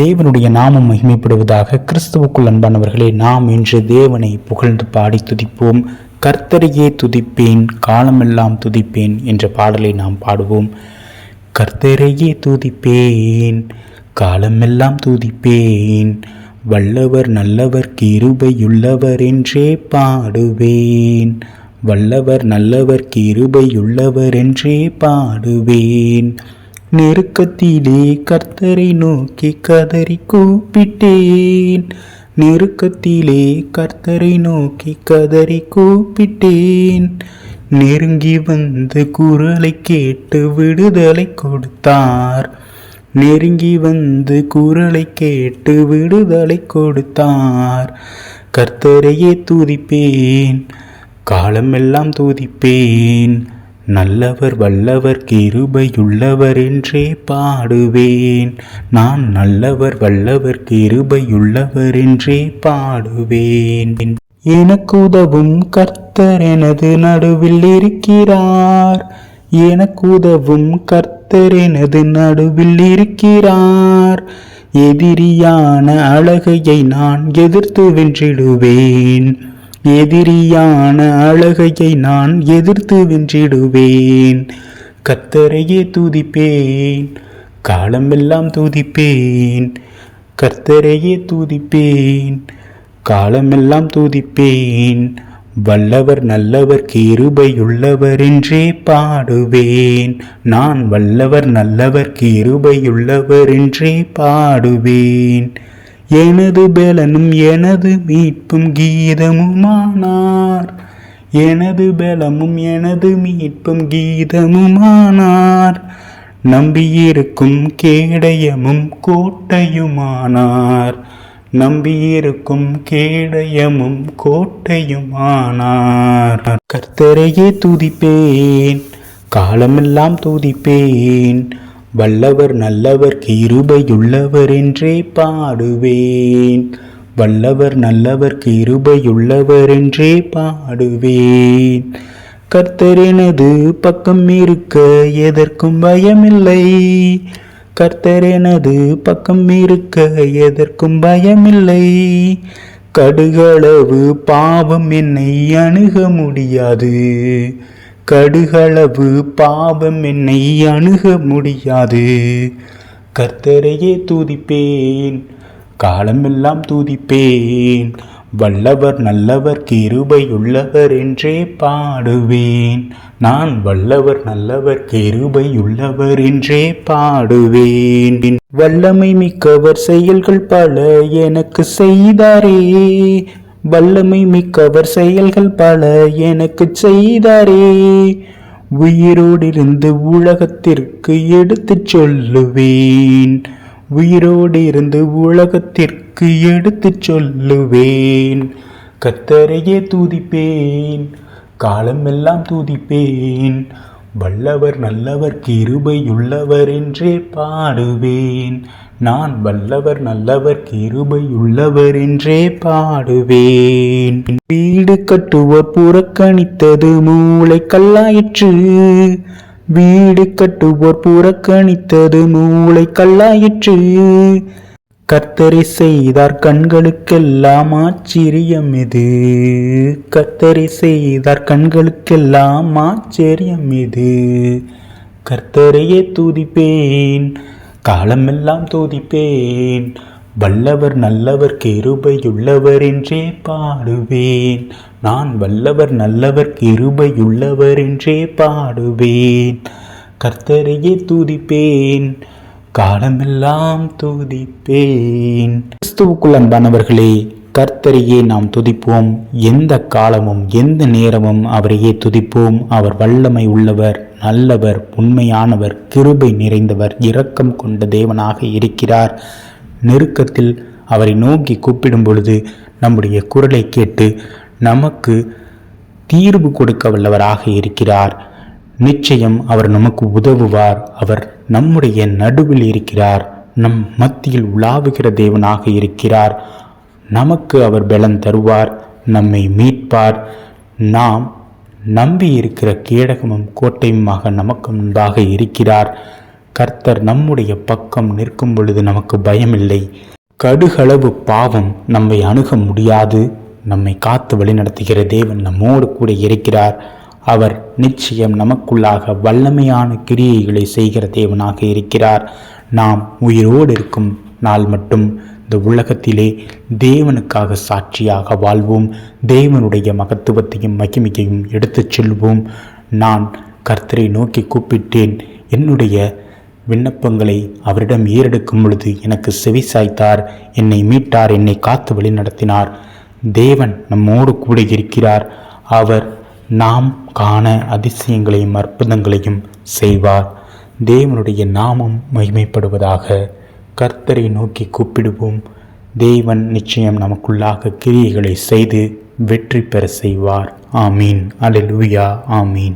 தேவனுடைய நாமம் மகிமைப்படுவதாக கிறிஸ்துவுக்குள் அன்பானவர்களே நாம் இன்று தேவனை புகழ்ந்து பாடி துதிப்போம். கர்த்தரையே துதிப்பேன் காலமெல்லாம் துதிப்பேன் என்ற பாடலை நாம் பாடுவோம். கர்த்தரையே துதிப்பேன் காலமெல்லாம் துதிப்பேன். வல்லவர் நல்லவர் கிருபையுள்ளவர் என்றே பாடுவேன். வல்லவர் நல்லவர் கிருபையுள்ளவர் என்றே பாடுவேன். நெருக்கத்திலே கர்த்தரை நோக்கி கதறி கூப்பிட்டேன். நெருக்கத்திலே கர்த்தரை நோக்கி கதறி கூப்பிட்டேன். நெருங்கி வந்து குரலை கேட்டு விடுதலை கொடுத்தார். நெருங்கி வந்து குரலை கேட்டு விடுதலை கொடுத்தார். கர்த்தரையே துதிப்பேன். காலமெல்லாம் துதிப்பேன். நல்லவர் வல்லவர் கிருபையுள்ளவர் என்றே பாடுவேன். நான் நல்லவர் வல்லவர் கிருபையுள்ளவர் என்றே பாடுவேன். எனக்கு உதவும் கர்த்தர் எனது நடுவில் இருக்கிறார். எனக்கு உதவும் கர்த்தர் எனது நடுவில் இருக்கிறார். எதிரியான அழகையை நான் எதிர்த்து வென்றிடுவேன். எதிரியான அழகையை நான் எதிர்த்து வென்றிடுவேன். கர்த்தரையே தூதிப்பேன். காலமெல்லாம் தூதிப்பேன். கர்த்தரையே தூதிப்பேன். காலமெல்லாம் தூதிப்பேன். வல்லவர் நல்லவர் கிருபையுள்ளவர் என்றே பாடுவேன். நான் வல்லவர் நல்லவர் கிருபையுள்ளவர் என்றே பாடுவேன். எனது பலனும் எனது மீட்பும் கீதமுமானார். எனது பலமும் எனது மீட்பும் கீதமுமானார். நம்பியிருக்கும் கேடயமும் கோட்டையுமானார். நம்பியிருக்கும் கேடயமும் கோட்டையுமானார். கர்த்தரையே துதிப்பேன் காலமெல்லாம் துதிப்பேன். வல்லவர் நல்லவர் கிருபையுள்ளவர் என்றே பாடுவேன். வல்லவர் நல்லவர் கிருபையுள்ளவர் என்றே பாடுவேன் கர்த்தரெனது பக்கம் இருக்க எதற்கும் பயமில்லை. கர்த்தரெனது பக்கம் இருக்க எதற்கும் பயமில்லை. கடுகளவு பாவம் என்னை அணுக முடியாது. கடுகளவு பாவம் என்னை அணுக முடியாது. கர்த்தரையே தூதிப்பேன் காலமெல்லாம் தூதிப்பேன். வல்லவர் நல்லவர் கிருபையுள்ளவர் என்றே பாடுவேன். நான் வல்லவர் நல்லவர் கிருபையுள்ளவர் என்றே பாடுவேன். வல்லமை மிக்கவர் செயல்கள் பல எனக்கு செய்தாரே. வல்லமை மிக்கவர் செயல்கள் பல எனக்கு செய்தாரே. உயிரோடிருந்து உலகத்திற்கு எடுத்துச் சொல்லுவேன். உயிரோடிருந்து உலகத்திற்கு எடுத்துச் சொல்லுவேன். கத்தரையே தூதிப்பேன். காலமெல்லாம் தூதிப்பேன். வல்லவர் நல்லவர் கிருபையுள்ளவர் என்றே பாடுவேன். நான் வல்லவர் நல்லவர் கிருபையுள்ளவர் என்றே பாடுவேன். வீடு கட்டுவோர் புறக்கணித்தது மூளை கல்லாயிற்று. வீடு கட்டுவோர் புறக்கணித்தது மூளை கல்லாயிற்று. கர்த்தரை செய்தார் கண்களுக்கெல்லாம் ஆச்சரியம் இது கர்த்தரை செய்தார் கண்களுக்கெல்லாம் ஆச்சரியம் இது கர்த்தரையே தூதிப்பேன் காலமெல்லாம் தூதிப்பேன். வல்லவர் நல்லவர் கிருபையுள்ளவர் என்றே பாடுவேன். நான் வல்லவர் நல்லவர் கிருபையுள்ளவர் என்றே பாடுவேன். கர்த்தரையே தூதிப்பேன் காலமெல்லாம் துதிப்பேன். கிறிஸ்துவுக்குள் அன்பானவர்களே கர்த்தரையே நாம் துதிப்போம். எந்த காலமும் எந்த நேரமும் அவரையே துதிப்போம். அவர் வல்லமை உள்ளவர் நல்லவர் உண்மையானவர் கிருபை நிறைந்தவர் இரக்கம் கொண்ட தேவனாக இருக்கிறார். நெருக்கத்தில் அவரை நோக்கி கூப்பிடும் பொழுது நம்முடைய குரலை கேட்டு நமக்கு தீர்வு கொடுக்க வல்லவராக இருக்கிறார். நிச்சயம் அவர் நமக்கு உதவுவார். அவர் நம்முடைய நடுவில் இருக்கிறார். நம் மத்தியில் உலாவுகிற தேவனாக இருக்கிறார். நமக்கு அவர் பலன் தருவார். நம்மை மீட்பார். நாம் நம்பி இருக்கிற கீழகமும் கோட்டையுமாக நமக்கு முன்பாக இருக்கிறார். கர்த்தர் நம்முடைய பக்கம் நிற்கும் பொழுது நமக்கு பயமில்லை. கடுகளவு பாவம் நம்மை அணுக முடியாது. நம்மை காத்து வழிநடத்துகிற தேவன் நம்மோடு கூட இருக்கிறார். அவர் நிச்சயம் நமக்குள்ளாக வல்லமையான கிரியைகளை செய்கிற தேவனாக இருக்கிறார். நாம் உயிரோடு இருக்கும் நாள் மட்டும் இந்த உலகத்திலே தேவனுக்காக சாட்சியாக வாழ்வோம். தேவனுடைய மகத்துவத்தையும் மகிமையையும் எடுத்துச் செல்வோம். நான் கர்த்தரை நோக்கி கூப்பிட்டேன். என்னுடைய விண்ணப்பங்களை அவரிடம் ஏறெடுக்கும் பொழுது எனக்கு செவி சாய்த்தார். என்னை மீட்டார் என்னை காத்து வழி நடத்தினார் தேவன் நம்மோடு கூட இருக்கிறார். அவர் நாம் காண அதிசயங்களையும் அற்புதங்களையும் செய்வார். தேவனுடைய நாமம் மகிமைப்படுவதாக கர்த்தரை நோக்கி கூப்பிடுவோம். தேவன் நிச்சயம் நமக்குள்ளாக கிரியைகளை செய்து வெற்றி பெற செய்வார். ஆமீன். அல்லேலூயா. ஆமீன்.